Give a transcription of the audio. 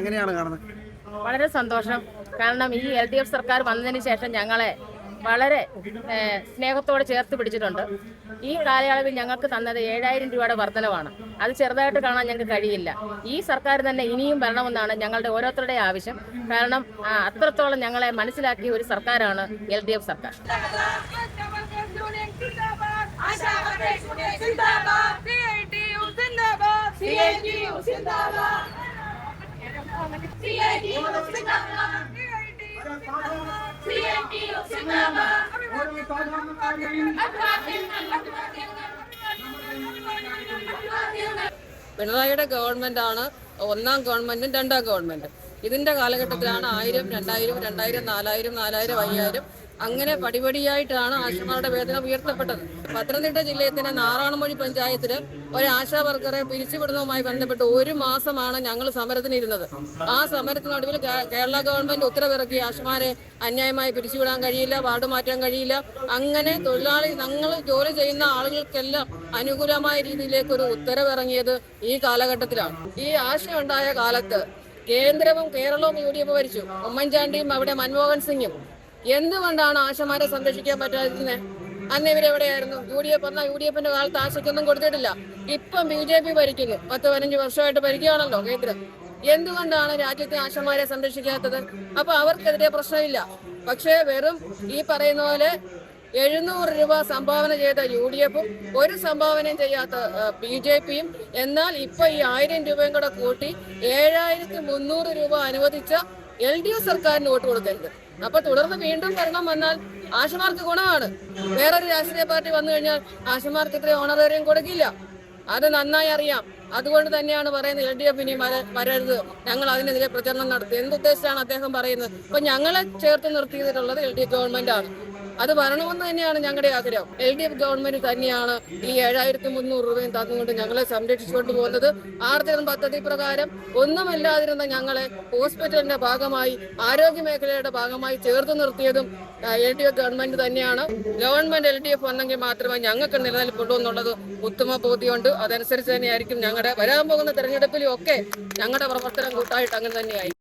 എങ്ങനെയാണ് കാണുന്നത്? വളരെ സന്തോഷം. കാരണം ഈ എൽ ഡി എഫ് സർക്കാർ വന്നതിന് ശേഷം ഞങ്ങളെ വളരെ സ്നേഹത്തോടെ ചേർത്ത് പിടിച്ചിട്ടുണ്ട്. ഈ കാലയളവിൽ ഞങ്ങൾക്ക് തന്നത് ഏഴായിരം രൂപയുടെ വർധനവാണ് അത് ചെറുതായിട്ട് കാണാൻ ഞങ്ങൾക്ക് കഴിയില്ല. ഈ സർക്കാർ തന്നെ ഇനിയും വരണമെന്നാണ് ഞങ്ങളുടെ ഓരോരുത്തരുടെയും ആവശ്യം. കാരണം അത്രത്തോളം ഞങ്ങളെ മനസ്സിലാക്കിയ ഒരു സർക്കാരാണ് എൽ ഡി എഫ് സർക്കാർ. പിണറായിയുടെ ഗവൺമെന്റ് ആണ് ഒന്നാം ഗവൺമെന്റും രണ്ടാം ഗവൺമെന്റും. ഇതിന്റെ കാലഘട്ടത്തിലാണ് ആയിരം രണ്ടായിരം രണ്ടായിരം നാലായിരം നാലായിരം അയ്യായിരം അങ്ങനെ പടിപടിയായിട്ടാണ് ആശമാരുടെ വേദന ഉയർത്തപ്പെട്ടത്. പത്തനംതിട്ട ജില്ലയത്തിന്റെ നാറാണമൊഴി പഞ്ചായത്തിൽ ഒരു ആശാ വർക്കറെ പിരിച്ചുവിടുന്നതുമായി ബന്ധപ്പെട്ട് ഒരു മാസമാണ് ഞങ്ങൾ സമരത്തിനിരുന്നത്. ആ സമരത്തിനൊടുവിൽ കേരള ഗവൺമെന്റ് ഉത്തരവിറക്കി ആശമാരെ അന്യായമായി പിരിച്ചുവിടാൻ കഴിയില്ല വാർഡ് മാറ്റാൻ കഴിയില്ല. അങ്ങനെ തൊഴിലാളി ഞങ്ങൾ ജോലി ചെയ്യുന്ന ആളുകൾക്കെല്ലാം അനുകൂലമായ രീതിയിലേക്ക് ഒരു ഉത്തരവിറങ്ങിയത് ഈ കാലഘട്ടത്തിലാണ്. ഈ ആശയുണ്ടായ കാലത്ത് കേന്ദ്രവും കേരളവും യു ഡി എഫ് ഭരിച്ചു. ഉമ്മൻചാണ്ടിയും അവിടെ മൻമോഹൻ സിംഗും. എന്തുകൊണ്ടാണ് ആശമാരെ സംരക്ഷിക്കാൻ പറ്റാതിരുന്നത് അന്ന് ഇവരെവിടെയായിരുന്നു? യു ഡി എഫ് എന്നാൽ യു ഡി എഫിന്റെ കാലത്ത് ആശയ്ക്കൊന്നും കൊടുത്തിട്ടില്ല. ഇപ്പം ബി ജെ പി ഭരിക്കുന്നു. പത്ത് പതിനഞ്ച് വർഷമായിട്ട് ഭരിക്കുകയാണല്ലോ കേന്ദ്രം. എന്തുകൊണ്ടാണ് രാജ്യത്തെ ആശമാരെ സംരക്ഷിക്കാത്തത്? അപ്പൊ അവർക്കെതിരെ പ്രശ്നമില്ല. പക്ഷേ വെറും ഈ പറയുന്ന പോലെ എഴുന്നൂറ് രൂപ സംഭാവന ചെയ്ത യു ഡി എഫും ഒരു സംഭാവനയും ചെയ്യാത്ത ബി ജെ പിയും എന്നാൽ ഇപ്പൊ ഈ ആയിരം രൂപയും കൂടെ കൂട്ടി ഏഴായിരത്തി മുന്നൂറ് രൂപ അനുവദിച്ച എൽ ഡി എഫ് സർക്കാരിന് വോട്ട് കൊടുക്കരുത്. അപ്പൊ തുടർന്ന് വീണ്ടും ഭരണം വന്നാൽ ആശമാർക്ക് ഗുണമാണ്. വേറൊരു രാഷ്ട്രീയ പാർട്ടി വന്നു കഴിഞ്ഞാൽ ആശമാർക്ക് ഇത്രയും ഓണറേറിയം കൊടുക്കില്ല. അത് നന്നായി അറിയാം. അതുകൊണ്ട് തന്നെയാണ് പറയുന്നത് എൽ ഡി എഫ് ഇനി വര- വരരുത്. ഞങ്ങൾ അതിനെതിരെ പ്രചരണം നടത്തി. എന്തുദ്ദേശിച്ചാണ് അദ്ദേഹം പറയുന്നത്? അപ്പൊ ഞങ്ങളെ ചേർത്ത് നിർത്തിയിട്ടുള്ളത് എൽ ഡി എഫ് ഗവൺമെന്റ് ആണ് അത് വരണമെന്ന് തന്നെയാണ് ഞങ്ങളുടെ ആഗ്രഹം. എൽ ഡി എഫ് ഗവൺമെന്റ് തന്നെയാണ് ഈ ഏഴായിരത്തി മുന്നൂറ് രൂപയും തന്നുകൊണ്ട് ഞങ്ങളെ സംരക്ഷിച്ചുകൊണ്ട് പോകുന്നത്. ആർദ്രം പദ്ധതി പ്രകാരം ഒന്നുമില്ലാതിരുന്ന ഞങ്ങളെ ഹോസ്പിറ്റലിന്റെ ഭാഗമായി ആരോഗ്യ മേഖലയുടെ ഭാഗമായി ചേർത്ത് നിർത്തിയതും എൽ ഡി എഫ് ഗവൺമെന്റ് തന്നെയാണ്. ഗവൺമെന്റ് എൽ ഡി എഫ് വന്നെങ്കിൽ മാത്രമേ ഞങ്ങൾക്ക് നിലനിൽപ്പുള്ളൂ എന്നുള്ളത് ഉത്തമ ബോധ്യമുണ്ട്. അതനുസരിച്ച് തന്നെയായിരിക്കും ഞങ്ങളുടെ വരാൻ പോകുന്ന തെരഞ്ഞെടുപ്പിലും ഒക്കെ ഞങ്ങളുടെ പ്രവർത്തനം കൂട്ടായിട്ട് അങ്ങനെ തന്നെയായി